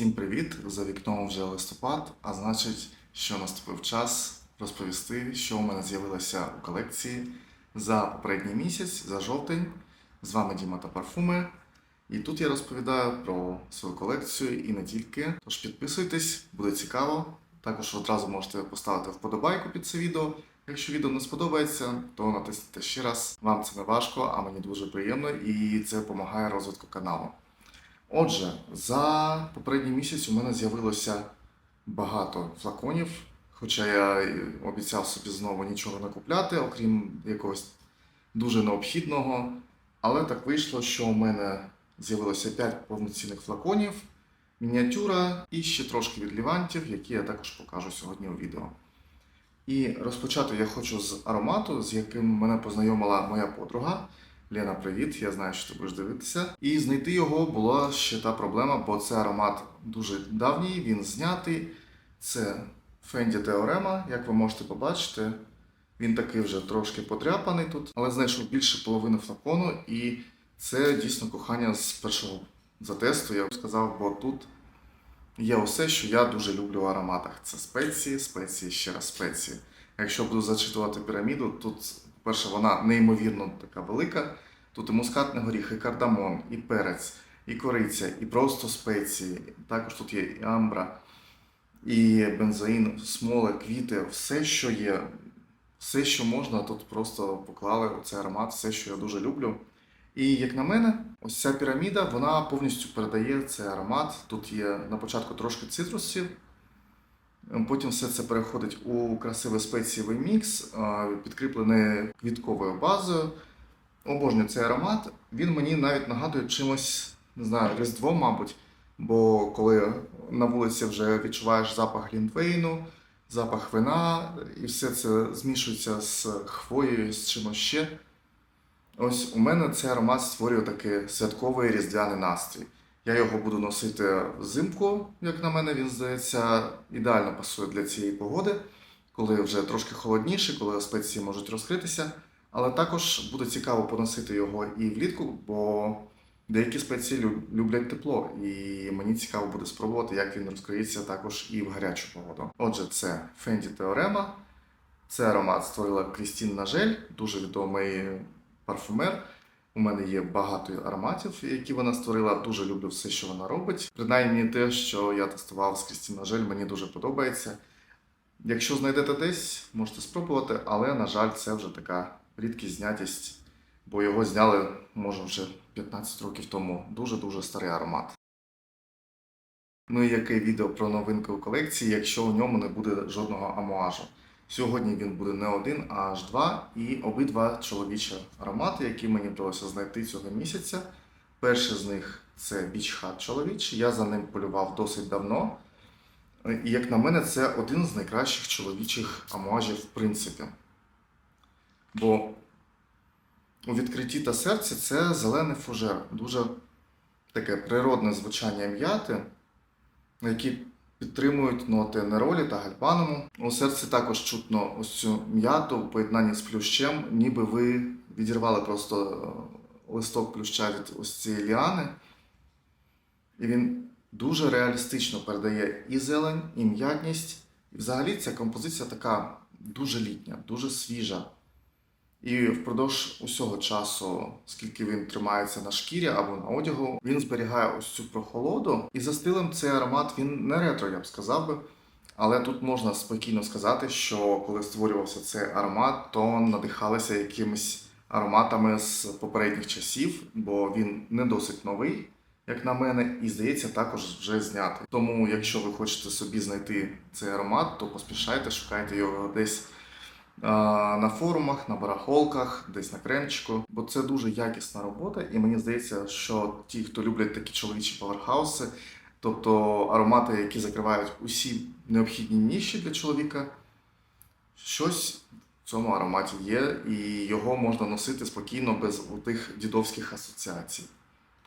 Всім привіт! За вікном вже листопад, а значить, що наступив час розповісти, що у мене з'явилося у колекції за попередній місяць, за жовтень. З вами Діма та Парфуми. І тут я розповідаю про свою колекцію і не тільки. Тож підписуйтесь, буде цікаво. Також одразу можете поставити вподобайку під це відео. Якщо відео не сподобається, то натисніть ще раз. Вам це не важко, а мені дуже приємно і це допомагає розвитку каналу. Отже, за попередній місяць у мене з'явилося багато флаконів, хоча я обіцяв собі знову нічого не купляти, окрім якогось дуже необхідного. Але так вийшло, що у мене з'явилося 5 повноцінних флаконів, мініатюра і ще трошки від лівантів, які я також покажу сьогодні у відео. І розпочати я хочу з аромату, з яким мене познайомила моя подруга. Лена, привіт, я знаю, що ти будеш дивитися. І знайти його була ще та проблема, бо це аромат дуже давній, він знятий. Це Fendi Teorema, як ви можете побачити. Він такий вже трошки потряпаний тут, але знайшов більше половини флакону, і це дійсно кохання з першого затесту, я б сказав, бо тут є усе, що я дуже люблю в ароматах. Це спеції, спеції, ще раз спеції. Якщо буду зачитувати піраміду, тут, по-перше, вона неймовірно така велика. Тут і мускатний горіх, і кардамон, і перець, і кориця, і просто спеції. Також тут є і амбра, і бензоїн, смоли, квіти, все, що є, все, що можна, тут просто поклали цей аромат, все, що я дуже люблю. І як на мене, ось ця піраміда вона повністю передає цей аромат. Тут є на початку трошки цитрусів, потім все це переходить у красивий спецієвий мікс, підкріплений квітковою базою. Обожнюю цей аромат. Він мені навіть нагадує чимось, не знаю, Різдво, мабуть. Бо коли на вулиці вже відчуваєш запах глінтвейну, запах вина, і все це змішується з хвоєю, з чимось ще. Ось у мене цей аромат створює такий святковий різдвяний настрій. Я його буду носити взимку, як на мене, він здається, ідеально пасує для цієї погоди, коли вже трошки холодніше, коли спеції можуть розкритися. Але також буде цікаво поносити його і влітку, бо деякі спеції люблять тепло, і мені цікаво буде спробувати, як він розкриється також і в гарячу погоду. Отже, це Fendi Teorema. Це аромат створила Крістін Нажель, дуже відомий парфумер. У мене є багато ароматів, які вона створила. Дуже люблю все, що вона робить. Принаймні те, що я тестував з Крістін Нажель, мені дуже подобається. Якщо знайдете десь, можете спробувати, але, на жаль, це вже така рідкість знятість, бо його зняли, може, вже 15 років тому. Дуже-дуже старий аромат. Ну і яке відео про новинки у колекції, якщо у ньому не буде жодного амуажу. Сьогодні він буде не один, а аж два, і обидва чоловічі аромати, які мені вдалося знайти цього місяця. Перший з них це Beach Hut чоловічий. Я за ним полював досить давно. І як на мене, це один з найкращих чоловічих амуажів в принципі. Бо у відкритті та серці це зелений фужер, дуже таке природне звучання м'яти, які підтримують ноти неролі та гальпаному. У серці також чутно ось цю м'яту в поєднанні з плющем, ніби ви відірвали просто е, листок плюща від ось цієї ліани. І він дуже реалістично передає і зелень, і м'ятність. І взагалі ця композиція така дуже літня, дуже свіжа. І впродовж усього часу, скільки він тримається на шкірі або на одягу, він зберігає ось цю прохолоду. І за стилем цей аромат він не ретро, я б сказав би. Але тут можна спокійно сказати, що коли створювався цей аромат, то надихалися якимись ароматами з попередніх часів, бо він не досить новий, як на мене, і здається, також вже знятий. Тому, якщо ви хочете собі знайти цей аромат, то поспішайте, шукайте його десь на форумах, на барахолках, десь на кремчику, бо це дуже якісна робота, і мені здається, що ті, хто люблять такі чоловічі паверхауси, тобто аромати, які закривають усі необхідні ніші для чоловіка, щось в цьому ароматі є, і його можна носити спокійно без тих дідовських асоціацій.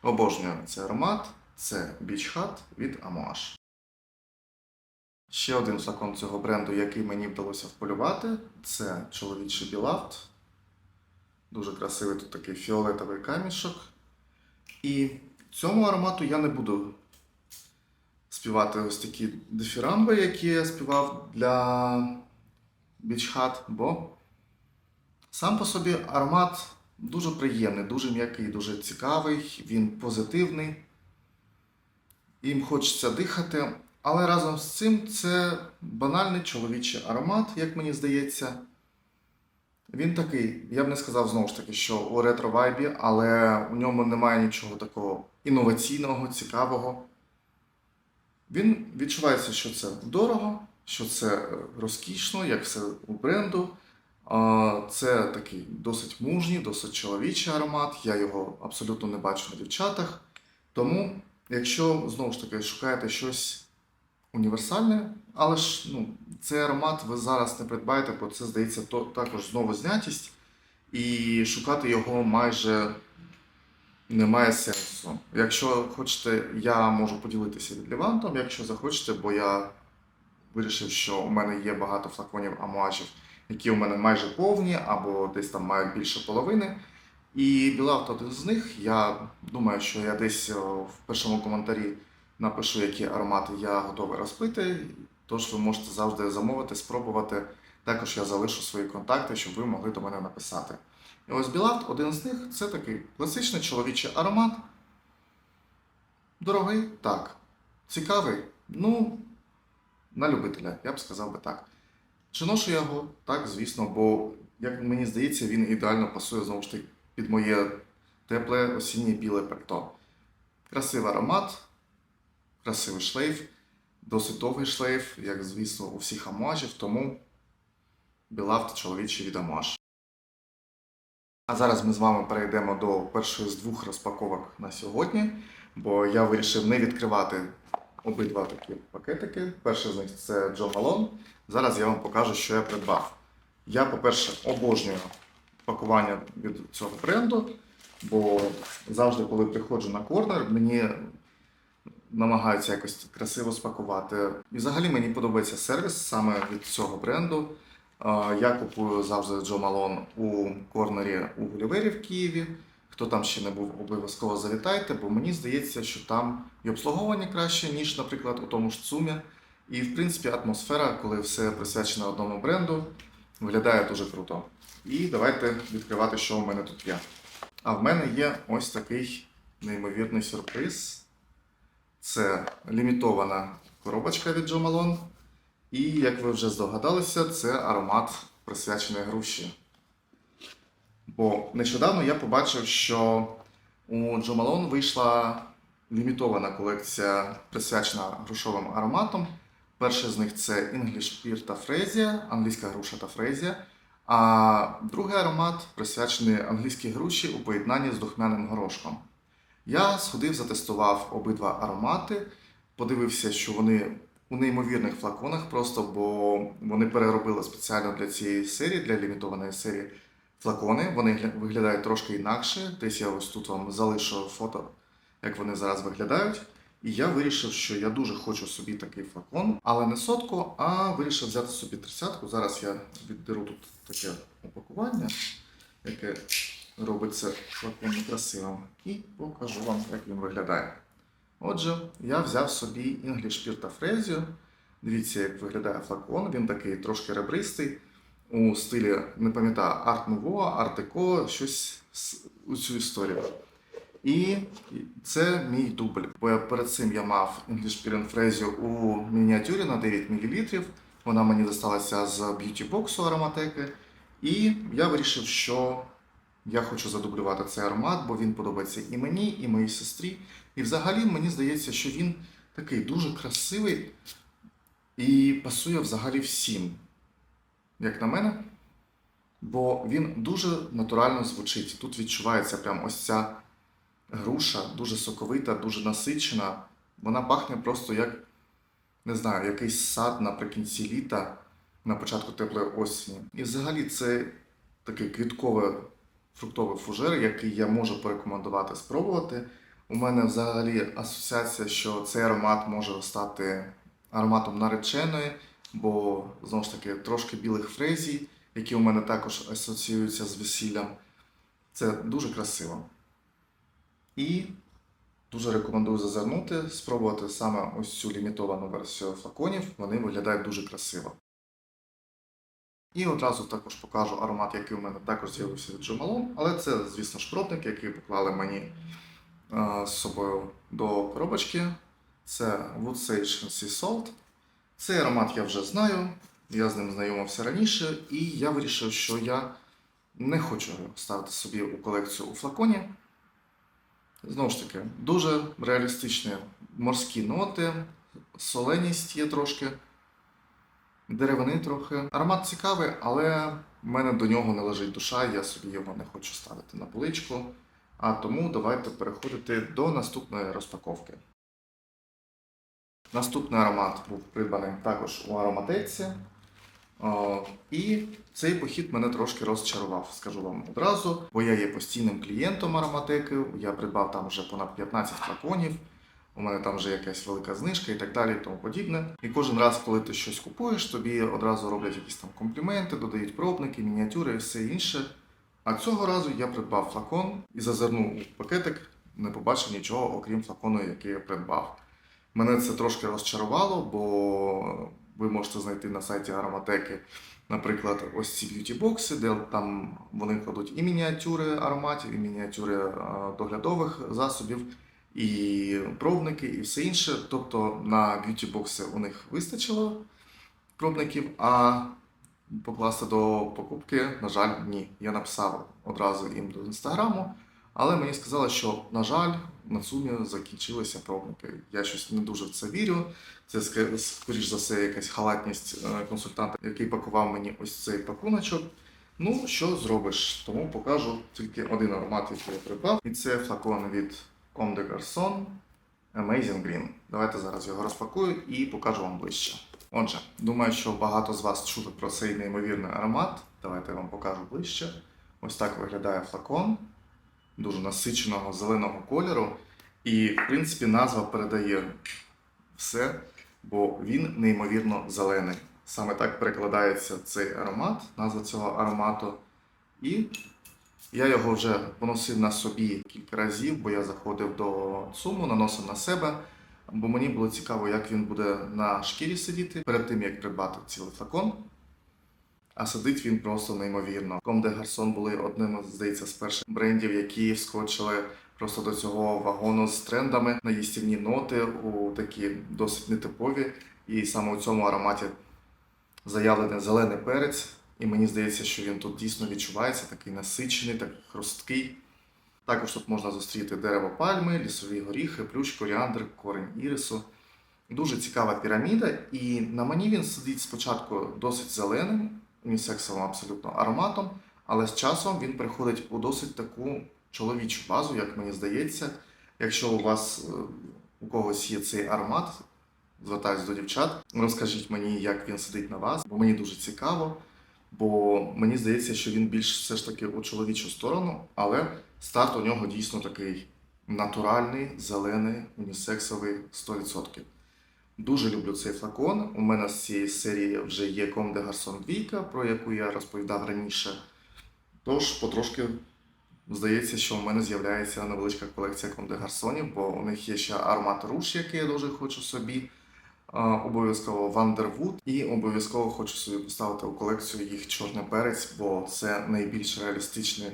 Обожнюю цей аромат. Це Beach Hut від Amouage. Ще один флакон цього бренду, який мені вдалося вполювати, це чоловічий Beloved. Дуже красивий тут такий фіолетовий камішок. І цьому аромату я не буду співати ось такі дифірамби, які я співав для бічхат, бо сам по собі аромат дуже приємний, дуже м'який, дуже цікавий, він позитивний. Їм хочеться дихати, але разом з цим це банальний чоловічий аромат, як мені здається. Він такий, я б не сказав знову ж таки, що у ретро-вайбі, але у ньому немає нічого такого інноваційного, цікавого. Він відчувається, що це дорого, що це розкішно, як все у бренду. Це такий досить мужній, досить чоловічий аромат. Я його абсолютно не бачу на дівчатах. Тому, якщо знову ж таки шукаєте щось універсальне, але ж ну, цей аромат ви зараз не придбаєте, бо це здається то, також знову знятість, і шукати його майже немає сенсу. Якщо хочете, я можу поділитися від Лівантом, якщо захочете, бо я вирішив, що у мене є багато флаконів амуажів, які у мене майже повні, або десь там мають більше половини. І Білавт один з них. Я думаю, що я десь в першому коментарі напишу, які аромати я готовий розпити. Тож ви можете завжди замовити, спробувати. Також я залишу свої контакти, щоб ви могли до мене написати. І ось Білавт, один з них, це такий класичний чоловічий аромат. Дорогий, так. Цікавий, ну, на любителя, я б сказав би так. Чи ношу я його? Так, звісно, бо, як мені здається, він ідеально пасує знову ж таки під моє тепле осіннє біле пальто. Красивий аромат, красивий шлейф, досить довгий шлейф, як звісно, у всіх амуажів, тому білавт чоловічий від амуаж. А зараз ми з вами перейдемо до першої з двох розпаковок на сьогодні, бо я вирішив не відкривати обидва такі пакетики. Перший з них це Джо Малон. Зараз я вам покажу, що я придбав. Я, по-перше, обожнюю пакування від цього бренду, бо завжди, коли приходжу на корнер, мені намагаються якось красиво спакувати. І взагалі мені подобається сервіс саме від цього бренду. Я купую завжди Джо Малон у корнері у Гулівері в Києві. Хто там ще не був, обов'язково завітайте, бо мені здається, що там і обслуговування краще, ніж, наприклад, у тому ж ЦУМі. І, в принципі, атмосфера, коли все присвячено одному бренду, виглядає дуже круто. І давайте відкривати, що у мене тут є. А в мене є ось такий неймовірний сюрприз. Це лімітована коробочка від Джо Малон. І, як ви вже здогадалися, це аромат присвячений груші. Бо нещодавно я побачив, що у Джо Малон вийшла лімітована колекція присвячена грушовим ароматам. Перший з них це English Pear та Фрезія, англійська груша та Фрезія. А другий аромат присвячений англійській груші у поєднанні з духмяним горошком. Я сходив, затестував обидва аромати, подивився, що вони у неймовірних флаконах, просто бо вони переробили спеціально для цієї серії, для лімітованої серії флакони. Вони виглядають трошки інакше. Десь я ось тут вам залишу фото, як вони зараз виглядають. І я вирішив, що я дуже хочу собі такий флакон, але не сотку, а вирішив взяти собі тридцятку. Зараз я віддеру тут таке упакування, яке робить це флакон красивим. І покажу вам, як він виглядає. Отже, я взяв собі English Pear та. Дивіться, як виглядає флакон. Він такий трошки ребристий у стилі, не пам'ятаю, Art Nouveau, Art Deco, щось у цю історію. І це мій дубль. Бо перед цим я мав English Pear and Frezio у мініатюрі на 9 мл. Вона мені досталася з б'юті-боксу ароматеки. І я вирішив, що я хочу задублювати цей аромат, бо він подобається і мені, і моїй сестрі. І взагалі мені здається, що він такий дуже красивий і пасує взагалі всім, як на мене. Бо він дуже натурально звучить. Тут відчувається прям ось ця груша, дуже соковита, дуже насичена. Вона пахне просто як, не знаю, якийсь сад наприкінці літа, на початку теплої осені. І взагалі це такий квітковий фруктовий фужер, який я можу порекомендувати спробувати. У мене взагалі асоціація, що цей аромат може стати ароматом нареченої, бо знову ж таки трошки білих фрезій, які у мене також асоціюються з весіллям. Це дуже красиво. І Дуже рекомендую зазирнути, спробувати саме ось цю лімітовану версію флаконів. Вони виглядають дуже красиво. І одразу також покажу аромат, який у мене також з'явився від Джомалон, але це, звісно ж, пробник, який поклали мені е, з собою до коробочки. Це Wood Sage Sea Salt. Цей аромат я вже знаю, я з ним знайомився раніше, і я вирішив, що я не хочу ставити собі у колекцію у флаконі. Знову ж таки, дуже реалістичні морські ноти, соленість є трошки, деревини трохи. Аромат цікавий, але в мене до нього не лежить душа, я собі його не хочу ставити на поличку. А тому давайте переходити до наступної розпаковки. Наступний аромат був придбаний також у ароматеці. І цей похід мене трошки розчарував, скажу вам одразу, бо я є постійним клієнтом ароматеки. Я придбав там вже понад 15 флаконів. У мене там вже якась велика знижка і так далі, і тому подібне. І кожен раз, коли ти щось купуєш, тобі одразу роблять якісь там компліменти, додають пробники, мініатюри і все інше. А цього разу я придбав флакон і зазирнув у пакетик, не побачив нічого, окрім флакону, який я придбав. Мене це трошки розчарувало, бо ви можете знайти на сайті ароматеки, наприклад, ось ці б'юті-бокси, де там вони кладуть і мініатюри ароматів, і мініатюри е, доглядових засобів, і пробники, і все інше. Тобто на б'юті-бокси у них вистачило пробників, а покласти до покупки, на жаль, ні. Я написав одразу їм до інстаграму. Але мені сказали, що, на жаль, на сумі закінчилися пробники. Я щось не дуже в це вірю. Це скоріш за все якась халатність е, консультанта, який пакував мені ось цей пакуночок. Ну, що зробиш? Тому покажу тільки один аромат, який я придбав. І це флакон від Comme des Garçons Amazing Green. Давайте зараз його розпакую і покажу вам ближче. Отже, думаю, що багато з вас чули про цей неймовірний аромат. Давайте я вам покажу ближче. Ось так виглядає флакон дуже насиченого зеленого кольору. І, в принципі, назва передає все, бо він неймовірно зелений. Саме так перекладається цей аромат, назва цього аромату. І я його вже поносив на собі кілька разів, бо я заходив до суму, наносив на себе. Бо мені було цікаво, як він буде на шкірі сидіти перед тим, як придбати цілий флакон. А сидить він просто неймовірно. Des Garçons були одним, здається, з перших брендів, які вскочили просто до цього вагону з трендами на їстівні ноти у такі досить нетипові. І саме у цьому ароматі заявлений зелений перець. І мені здається, що він тут дійсно відчувається, такий насичений, так хрусткий. Також тут можна зустріти дерево пальми, лісові горіхи, плющ, коріандр, корень ірису. Дуже цікава піраміда, і на мені він сидить спочатку досить зеленим, унісексовим абсолютно ароматом, але з часом він приходить у досить таку чоловічу базу, як мені здається. Якщо у вас е, у когось є цей аромат, звертаюсь до дівчат, розкажіть мені, як він сидить на вас, бо мені дуже цікаво. Бо мені здається, що він більш все ж таки у чоловічу сторону, але старт у нього дійсно такий натуральний, зелений, унісексовий 100%. Дуже люблю цей флакон. У мене з цієї серії вже є Comme des Garçons 2, про яку я розповідав раніше. Тож потрошки здається, що у мене з'являється невеличка колекція des Garçons, бо у них є ще аромат руш, який я дуже хочу собі. Обов'язково Вандервуд і обов'язково хочу собі поставити у колекцію їх чорний перець, бо це найбільш реалістичний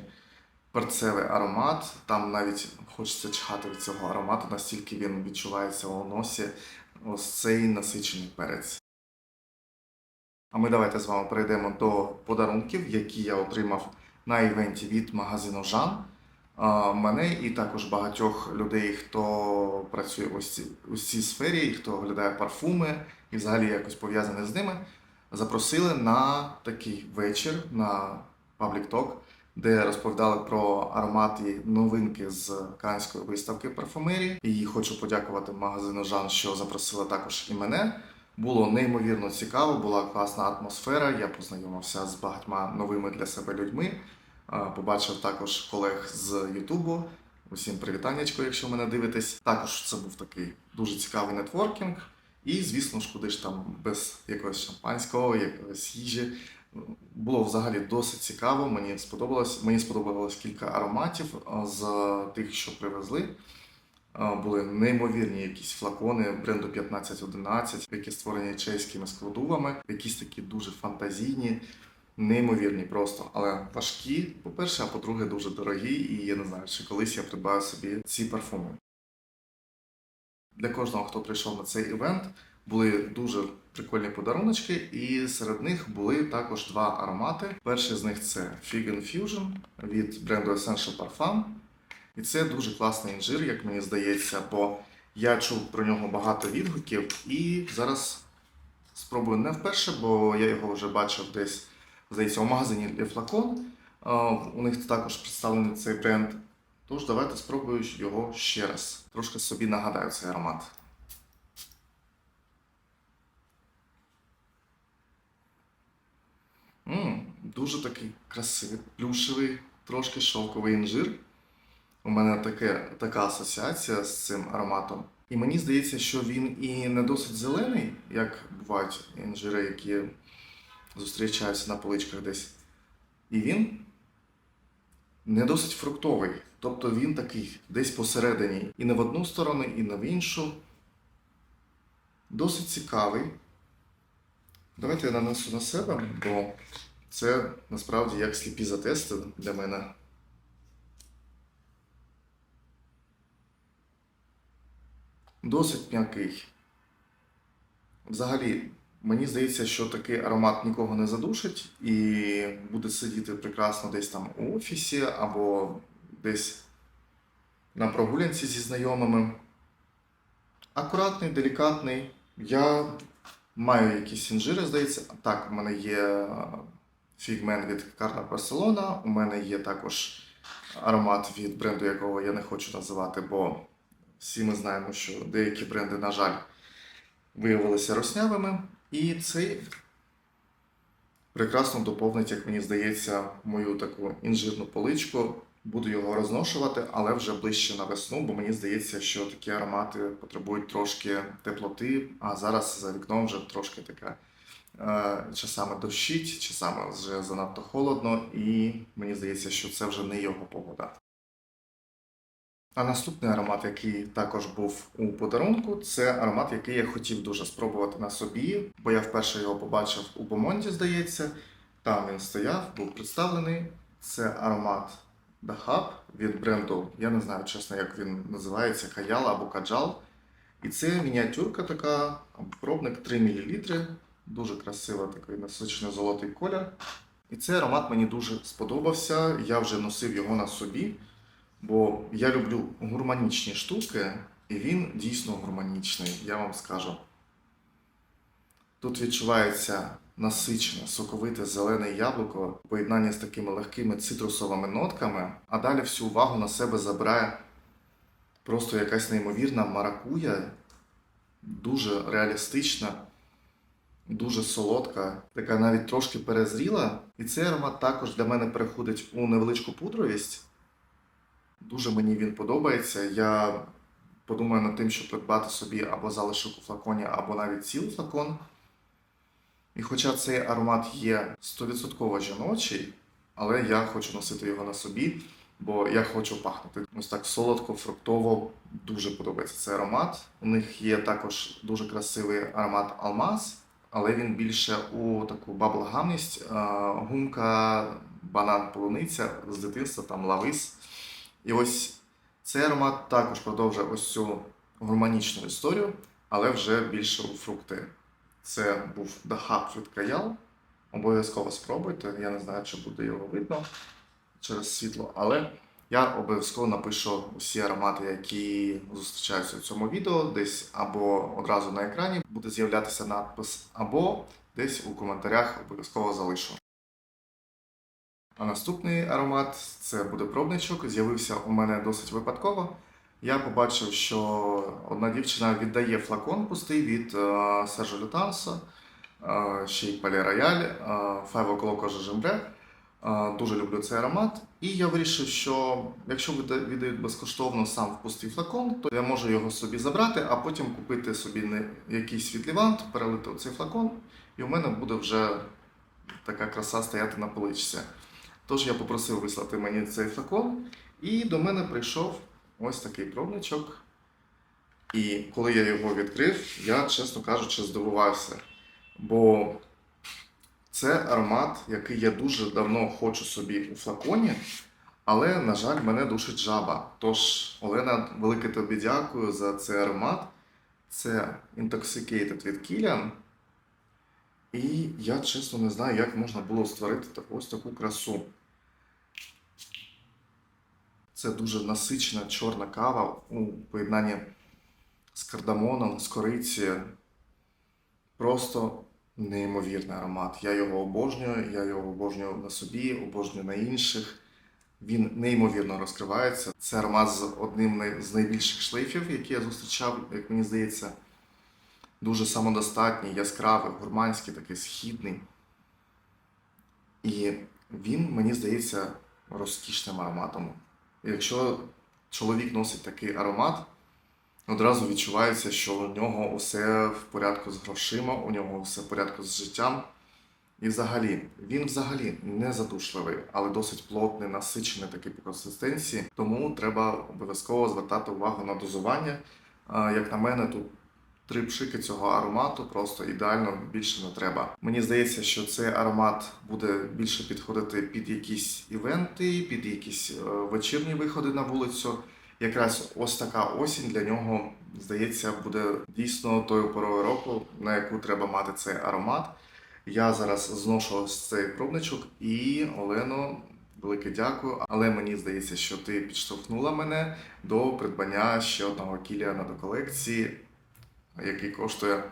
перцевий аромат. Там навіть хочеться чхати від цього аромату, настільки він відчувається у носі. Ось цей насичений перець. А ми давайте з вами перейдемо до подарунків, які я отримав на івенті від магазину Жан. Мене і також багатьох людей, хто працює у цій сфері, і хто оглядає парфуми і взагалі якось пов'язаний з ними, запросили на такий вечір на Public Talk, де розповідали про аромати новинки з Канської виставки парфумерії. І хочу подякувати магазину Жан, що запросили також і мене. Було неймовірно цікаво, була класна атмосфера. Я познайомився з багатьма новими для себе людьми. Побачив також колег з Ютубу. Усім привітаннячко, якщо мене дивитесь. Також це був такий дуже цікавий нетворкінг. І, звісно ж, куди ж там без якогось шампанського, якогось їжі. Було взагалі досить цікаво. Мені сподобалось. Мені сподобалось кілька ароматів з тих, що привезли. Були неймовірні якісь флакони бренду 1511, які створені чеськими складувами, якісь такі дуже фантазійні, неймовірні просто, але важкі, по-перше, а по-друге, дуже дорогі, і я не знаю, чи колись я придбаю собі ці парфуми. Для кожного, хто прийшов на цей івент, були дуже прикольні подаруночки, і серед них були також два аромати. Перший з них це Fig Infusion від бренду Essential Parfum. І це дуже класний інжир, як мені здається, бо я чув про нього багато відгуків, і зараз спробую не вперше, бо я його вже бачив десь, здається, у магазині для флакон. У них також представлений цей бренд. Тож давайте спробую його ще раз. Трошки собі нагадаю цей аромат. м дуже такий красивий, плюшевий, трошки шовковий інжир. У мене таке, така асоціація з цим ароматом. І мені здається, що він і не досить зелений, як бувають інжири, які зустрічаються на поличках десь. І він не досить фруктовий. Тобто він такий десь посередині. І не в одну сторону, і не в іншу. Досить цікавий. Давайте я нанесу на себе, бо це насправді як сліпі затести для мене. Досить м'який. Взагалі, мені здається, що такий аромат нікого не задушить і буде сидіти прекрасно десь там у офісі або десь на прогулянці зі знайомими. Акуратний, делікатний. Я маю якісь інжири, здається. Так, у мене є фігмен від Карна Барселона. У мене є також аромат від бренду, якого я не хочу називати, бо всі ми знаємо, що деякі бренди, на жаль, виявилися роснявими. І цей прекрасно доповнить, як мені здається, мою таку інжирну поличку. Буду його розношувати, але вже ближче на весну, бо мені здається, що такі аромати потребують трошки теплоти, а зараз за вікном вже трошки така е, часами дощить, часами вже занадто холодно, і мені здається, що це вже не його погода. А наступний аромат, який також був у подарунку, це аромат, який я хотів дуже спробувати на собі, бо я вперше його побачив у Бомонді, здається. Там він стояв, був представлений. Це аромат The Hub від бренду, я не знаю чесно, як він називається, Каяла або Каджал. І це мініатюрка така, пробник 3 мл, дуже красива, такий насичений золотий колір. І цей аромат мені дуже сподобався. Я вже носив його на собі. Бо я люблю гурманічні штуки, і він дійсно гурманічний, я вам скажу. Тут відчувається насичене, соковите зелене яблуко в поєднанні з такими легкими цитрусовими нотками, а далі всю увагу на себе забирає просто якась неймовірна маракуя, дуже реалістична, дуже солодка, така навіть трошки перезріла. І цей аромат також для мене переходить у невеличку пудровість. Дуже мені він подобається. Я подумаю над тим, щоб придбати собі або залишок у флаконі, або навіть цілий флакон. І хоча цей аромат є 100% жіночий, але я хочу носити його на собі, бо я хочу пахнути. Ось так солодко, фруктово дуже подобається цей аромат. У них є також дуже красивий аромат Алмаз, але він більше у таку баблгамність, гумка, банан, полуниця з дитинства, там лавис. І ось цей аромат також продовжує ось цю гурманічну історію, але вже більше у фрукти. Це був The Hub від Каял. Обов'язково спробуйте. Я не знаю, чи буде його видно через світло, але я обов'язково напишу усі аромати, які зустрічаються в цьому відео, десь або одразу на екрані буде з'являтися надпис, або десь у коментарях обов'язково залишу. А наступний аромат це буде пробничок. З'явився у мене досить випадково. Я побачив, що одна дівчина віддає флакон пустий від Сержо Лютанса, е, ще й Пале Рояль, е, Five O'Clock Жембре. Дуже люблю цей аромат. І я вирішив, що якщо віддають безкоштовно сам в пустий флакон, то я можу його собі забрати, а потім купити собі якийсь світлівант, перелити у цей флакон, і у мене буде вже така краса стояти на поличці. Тож я попросив вислати мені цей флакон, і до мене прийшов ось такий пробничок І коли я його відкрив, я, чесно кажучи, здивувався. Бо це аромат, який я дуже давно хочу собі у флаконі, але, на жаль, мене душить жаба. Тож, Олена, велике тобі дякую за цей аромат. Це Intoxicated від Kilian. І я чесно не знаю, як можна було створити ось таку красу. Це дуже насичена чорна кава у поєднанні з кардамоном, з кориці. Просто неймовірний аромат. Я його обожнюю, я його обожнюю на собі, обожнюю на інших. Він неймовірно розкривається. Це аромат з одним з найбільших шлейфів, які я зустрічав, як мені здається. Дуже самодостатній, яскравий, гурманський, такий східний. І він, мені здається, розкішним ароматом. Якщо чоловік носить такий аромат, одразу відчувається, що у нього усе в порядку з грошима, у нього все в порядку з життям. І взагалі, він взагалі не задушливий, але досить плотний, насичений такий по консистенції. Тому треба обов'язково звертати увагу на дозування. Як на мене, тут три пшики цього аромату просто ідеально більше не треба. Мені здається, що цей аромат буде більше підходити під якісь івенти, під якісь е, вечірні виходи на вулицю. Якраз ось така осінь для нього, здається, буде дійсно тою порою року, на яку треба мати цей аромат. Я зараз зношу ось цей пробничок і Олено, велике дякую. Але мені здається, що ти підштовхнула мене до придбання ще одного кіліана до колекції, який коштує,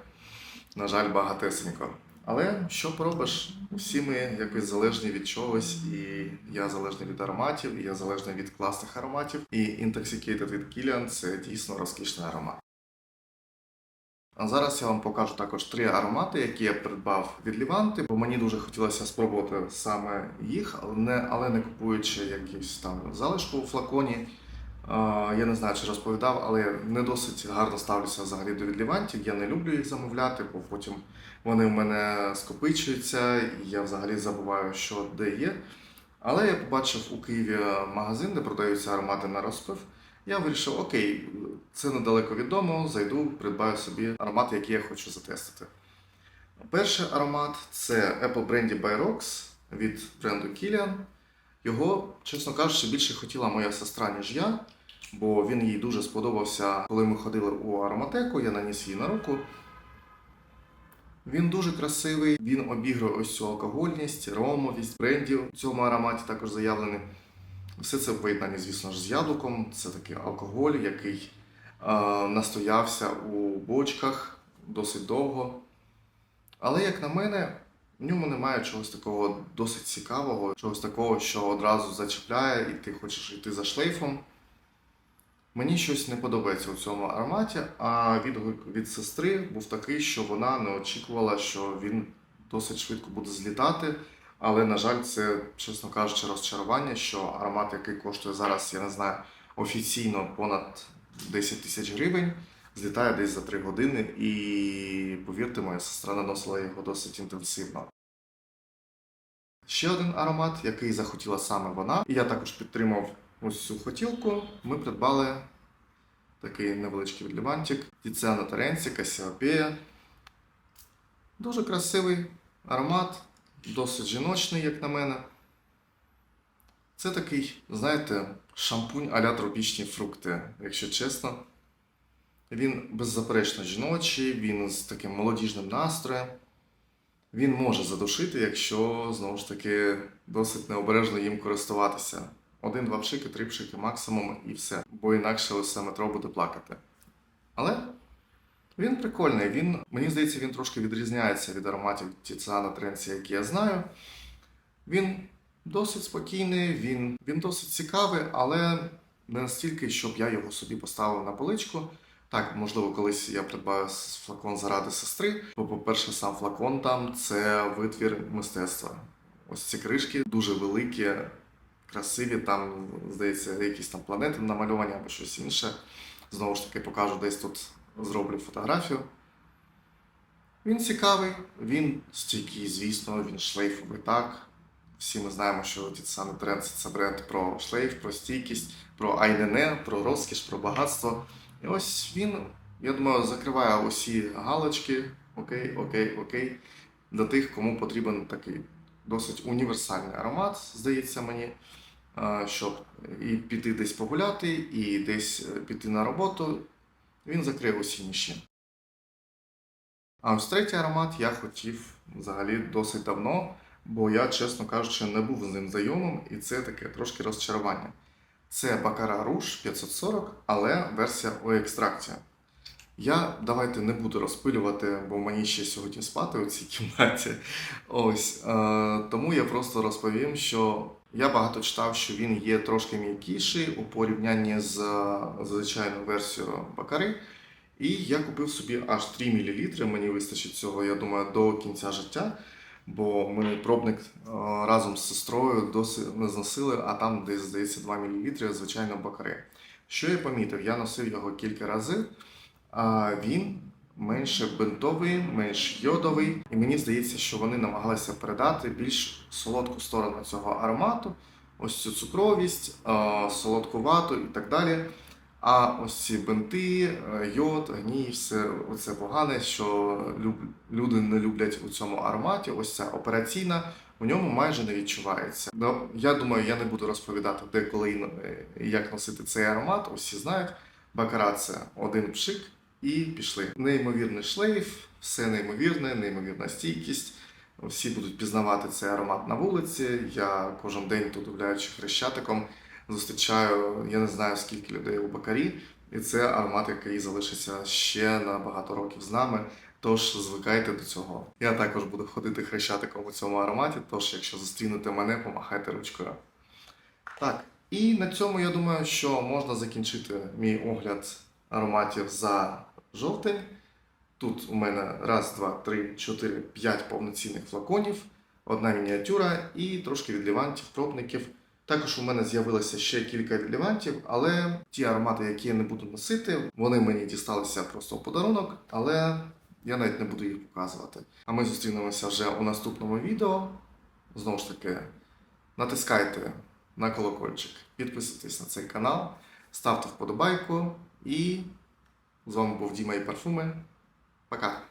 на жаль, багатесенько. Але що поробиш? Всі ми якось залежні від чогось, і я залежний від ароматів, і я залежний від класних ароматів. І Intoxicated від Kilian – це дійсно розкішний аромат. А зараз я вам покажу також три аромати, які я придбав від Ліванти, бо мені дуже хотілося спробувати саме їх, але не, але не купуючи якісь там залишку у флаконі. Я не знаю, чи розповідав, але я не досить гарно ставлюся взагалі до відлівантів. Я не люблю їх замовляти, бо потім вони в мене скопичуються, і я взагалі забуваю, що де є. Але я побачив у Києві магазин, де продаються аромати на розпив. Я вирішив, окей, це недалеко від дому, зайду, придбаю собі аромат, який я хочу затестити. Перший аромат це Apple Brandy by Rox від бренду Kilian. Його, чесно кажучи, більше хотіла моя сестра, ніж я, бо він їй дуже сподобався, коли ми ходили у ароматеку, я наніс її на руку. Він дуже красивий, він обігрує ось цю алкогольність, ромовість, брендів в цьому ароматі також заявлений. Все це в поєднанні, звісно ж, з яблуком. Це такий алкоголь, який е, настоявся у бочках досить довго. Але, як на мене, в ньому немає чогось такого досить цікавого, чогось такого, що одразу зачіпляє, і ти хочеш йти за шлейфом. Мені щось не подобається у цьому ароматі, а відгук від сестри був такий, що вона не очікувала, що він досить швидко буде злітати. Але, на жаль, це, чесно кажучи, розчарування, що аромат, який коштує зараз, я не знаю, офіційно понад 10 тисяч гривень, злітає десь за 3 години. І повірте, моя сестра наносила його досить інтенсивно. Ще один аромат, який захотіла саме вона, і я також підтримав ось цю хотілку. Ми придбали такий невеличкий відлівантик Тіціана Теренці, Касіопея. Дуже красивий аромат, досить жіночний, як на мене. Це такий, знаєте, шампунь а-ля тропічні фрукти, якщо чесно. Він беззаперечно жіночий, він з таким молодіжним настроєм. Він може задушити, якщо знову ж таки досить необережно їм користуватися. Один-два пшики, три пшики максимум і все. Бо інакше усе метро буде плакати. Але він прикольний. Він, мені здається, він трошки відрізняється від ароматів Тіціана Тренсі, які я знаю. Він досить спокійний, він, він досить цікавий, але не настільки, щоб я його собі поставив на поличку. Так, можливо, колись я придбаю флакон заради сестри, бо, по-перше, сам флакон там це витвір мистецтва. Ось ці кришки дуже великі, красиві, там, здається, якісь там планети намальовані або щось інше. Знову ж таки, покажу десь тут зроблю фотографію. Він цікавий, він стійкий, звісно, він шлейфовий так. Всі ми знаємо, що Тіцани Тренд це бренд про шлейф, про стійкість, про айнене, про розкіш, про багатство. І ось він Я думаю, закриває усі галочки. Окей, окей, окей. Для тих, кому потрібен такий досить універсальний аромат, здається мені, щоб і піти десь погуляти, і десь е, піти на роботу. Він закриє усі ніші. А ось третій аромат я хотів взагалі досить давно, бо я, чесно кажучи, не був з ним знайомим, і це таке трошки розчарування. Це Бакара Руш 540, але версія у екстракції. Я давайте не буду розпилювати, бо мені ще сьогодні спати у цій кімнаті. Ось е, тому я просто розповім, що я багато читав, що він є трошки м'якіший у порівнянні з звичайною версією Бакари. І я купив собі аж 3 мл. Мені вистачить цього, я думаю, до кінця життя. Бо ми пробник е, разом з сестрою досить не зносили, а там десь здається 2 мл, звичайно, бакари. Що я помітив? Я носив його кілька разів, а він менше бинтовий, менш йодовий. І мені здається, що вони намагалися передати більш солодку сторону цього аромату, ось цю цукровість, е, солодку вату і так далі. А ось ці бинти, е, йод, гній, все це погане, що люди не люблять у цьому ароматі. Ось ця операційна у ньому майже не відчувається. Ну, я думаю, я не буду розповідати, де коли е, і як носити цей аромат. Усі знають. Бакара це один пшик і пішли. Неймовірний шлейф, все неймовірне, неймовірна стійкість. Всі будуть пізнавати цей аромат на вулиці. Я кожен день тут гуляючи хрещатиком зустрічаю, я не знаю скільки людей у Бакарі, і це аромат, який залишиться ще на багато років з нами. Тож звикайте до цього. Я також буду ходити хрещатиком у цьому ароматі, тож якщо зустрінете мене, помахайте ручкою. Так, і на цьому я думаю, що можна закінчити мій огляд ароматів за жовтень. Тут у мене раз, два, три, чотири, п'ять повноцінних флаконів, одна мініатюра і трошки відлівантів, пробників. Також у мене з'явилося ще кілька відлівантів, але ті аромати, які я не буду носити, вони мені дісталися просто в подарунок, але я навіть не буду їх показувати. А ми зустрінемося вже у наступному відео. Знову ж таки, натискайте на колокольчик, підписуйтесь на цей канал, ставте вподобайку і з вами був Діма і Парфуми. Пока!